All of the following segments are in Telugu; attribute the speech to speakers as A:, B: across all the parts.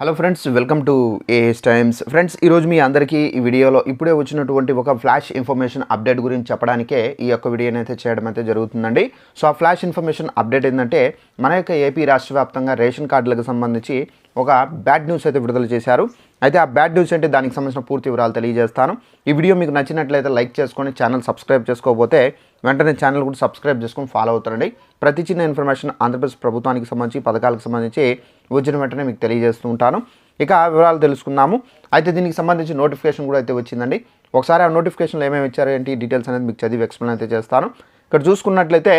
A: Hello friends welcome to A S times friends ఈరోజు మీ అందరికీ ఈ వీడియోలో ఇప్పుడే వచ్చినటువంటి ఒక ఫ్లాష్ ఇన్ఫర్మేషన్ అప్డేట్ గురించి చెప్పడానికే ఈ యొక్క వీడియోని అయితే చేయడం అయితే జరుగుతుందండి. సో ఆ ఫ్లాష్ ఇన్ఫర్మేషన్ అప్డేట్ ఏంటంటే మన యొక్క ఏపీ రాష్ట్ర వ్యాప్తంగా రేషన్ కార్డులకు సంబంధించి ఒక బ్యాడ్ న్యూస్ అయితే విడుదల చేశారు. అయితే ఆ బ్యాడ్ న్యూస్ అంటే దానికి సంబంధించిన పూర్తి వివరాలు తెలియజేస్తాను. ఈ వీడియో మీకు నచ్చినట్లయితే లైక్ చేసుకొని ఛానల్ సబ్స్క్రైబ్ చేసుకోకపోతే వెంటనే ఛానల్ కూడా సబ్స్క్రైబ్ చేసుకొని ఫాలో అవుతారండి. ప్రతి చిన్న ఇన్ఫర్మేషన్ ఆంధ్రప్రదేశ్ ప్రభుత్వానికి సంబంధించి పథకాలకు సంబంధించి వచ్చిన వెంటనే మీకు తెలియజేస్తూ ఉంటాను. ఇక ఆ వివరాలు తెలుసుకుందాము. అయితే దీనికి సంబంధించి నోటిఫికేషన్ కూడా అయితే వచ్చిందండి. ఒకసారి ఆ నోటిఫికేషన్లో ఏమేమి ఇచ్చారు ఏంటి డీటెయిల్స్ అనేది మీకు చదివి ఎక్స్ప్లెయిన్ అయితే చేస్తాను. ఇక్కడ చూసుకున్నట్లయితే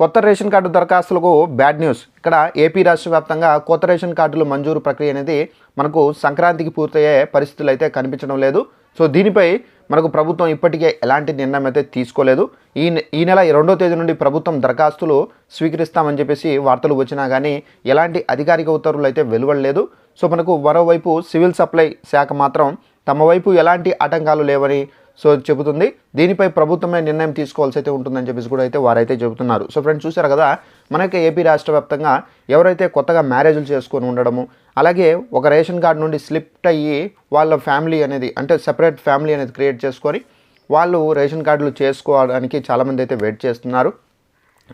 A: కొత్త రేషన్ కార్డు దరఖాస్తులకు బ్యాడ్ న్యూస్. ఇక్కడ ఏపీ రాష్ట్ర వ్యాప్తంగా కొత్త రేషన్ కార్డులు మంజూరు ప్రక్రియ అనేది మనకు సంక్రాంతికి పూర్తయ్యే పరిస్థితులు అయితే కనిపించడం లేదు. సో దీనిపై మనకు ప్రభుత్వం ఇప్పటికే ఎలాంటి నిర్ణయం అయితే తీసుకోలేదు. ఈ ఈ నెల రెండో తేదీ నుండి ప్రభుత్వం దరఖాస్తులు స్వీకరిస్తామని చెప్పేసి వార్తలు వచ్చినా కానీ ఎలాంటి అధికారిక ఉత్తర్వులు అయితే వెలువడలేదు. సో మనకు మరోవైపు సివిల్ సప్లై శాఖ మాత్రం తమ వైపు ఎలాంటి ఆటంకాలు లేవని సో చెబుతుంది. దీనిపై ప్రభుత్వమే నిర్ణయం తీసుకోవాల్సి అయితే ఉంటుందని చెప్పేసి కూడా అయితే వారైతే చెబుతున్నారు. సో ఫ్రెండ్స్ చూసారు కదా మనకి ఏపీ రాష్ట్ర వ్యాప్తంగా ఎవరైతే కొత్తగా మ్యారేజ్లు చేసుకొని ఉండడము అలాగే ఒక రేషన్ కార్డు నుండి స్లిప్ట్ అయ్యి వాళ్ళ ఫ్యామిలీ అనేది అంటే సెపరేట్ ఫ్యామిలీ అనేది క్రియేట్ చేసుకొని వాళ్ళు రేషన్ కార్డులు చేసుకోవడానికి చాలామంది అయితే వెయిట్ చేస్తున్నారు.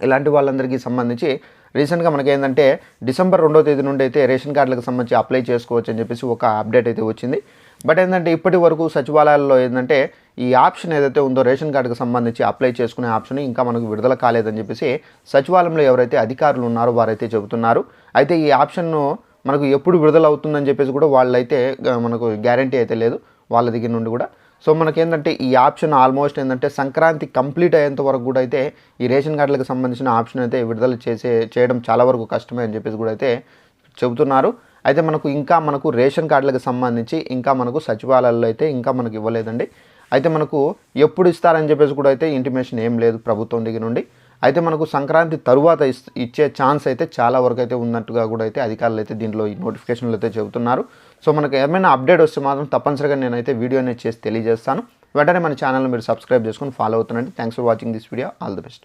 A: ఇలాంటి వాళ్ళందరికీ సంబంధించి రీసెంట్గా మనకి ఏంటంటే డిసెంబర్ రెండో తేదీ నుండి అయితే రేషన్ కార్డులకు సంబంధించి అప్లై చేసుకోవచ్చు అని చెప్పేసి ఒక అప్డేట్ అయితే వచ్చింది. బట్ ఏంటంటే ఇప్పటి వరకు సచివాలయాల్లో ఏంటంటే ఈ ఆప్షన్ ఏదైతే ఉందో రేషన్ కార్డుకు సంబంధించి అప్లై చేసుకునే ఆప్షన్ ఇంకా మనకు విడుదల కాలేదని చెప్పేసి సచివాలయంలో ఎవరైతే అధికారులు ఉన్నారో వారైతే చెబుతున్నారు. అయితే ఈ ఆప్షన్ను మనకు ఎప్పుడు విడుదల అవుతుందని చెప్పేసి కూడా వాళ్ళైతే మనకు గ్యారంటీ అయితే లేదు వాళ్ళ దగ్గర నుండి కూడా. సో మనకేంటంటే ఈ ఆప్షన్ ఆల్మోస్ట్ ఏంటంటే సంక్రాంతి కంప్లీట్ అయ్యేంత వరకు కూడా అయితే ఈ రేషన్ కార్డులకు సంబంధించిన ఆప్షన్ అయితే విడుదల చేసే చేయడం చాలా వరకు కష్టమే అని చెప్పేసి కూడా అయితే చెబుతున్నారు. అయితే మనకు ఇంకా మనకు రేషన్ కార్డులకు సంబంధించి ఇంకా మనకు సచివాలయాల్లో అయితే ఇంకా మనకు ఇవ్వలేదండి. అయితే మనకు ఎప్పుడు ఇస్తారని చెప్పేసి కూడా అయితే ఇంటిమేషన్ ఏం లేదు ప్రభుత్వం దగ్గర నుండి. అయితే మనకు సంక్రాంతి తరువాత ఇస్- ఇచ్చే ఛాన్స్ అయితే చాలా వరకు అయితే ఉన్నట్టుగా కూడా అయితే అధికారులు అయితే దీంట్లో ఈ నోటిఫికేషన్లు అయితే చెబుతున్నారు. సో మనకు ఏమైనా అప్డేట్ వస్తే మాత్రం తప్పనిసరిగా నేనైతే వీడియో అనేది చేసి తెలియజేస్తాను. వెంటనే మన ఛానల్ మీరు సబ్స్క్రైబ్ చేసుకొని follow అవుతుండండి. Thanks for watching this video all the best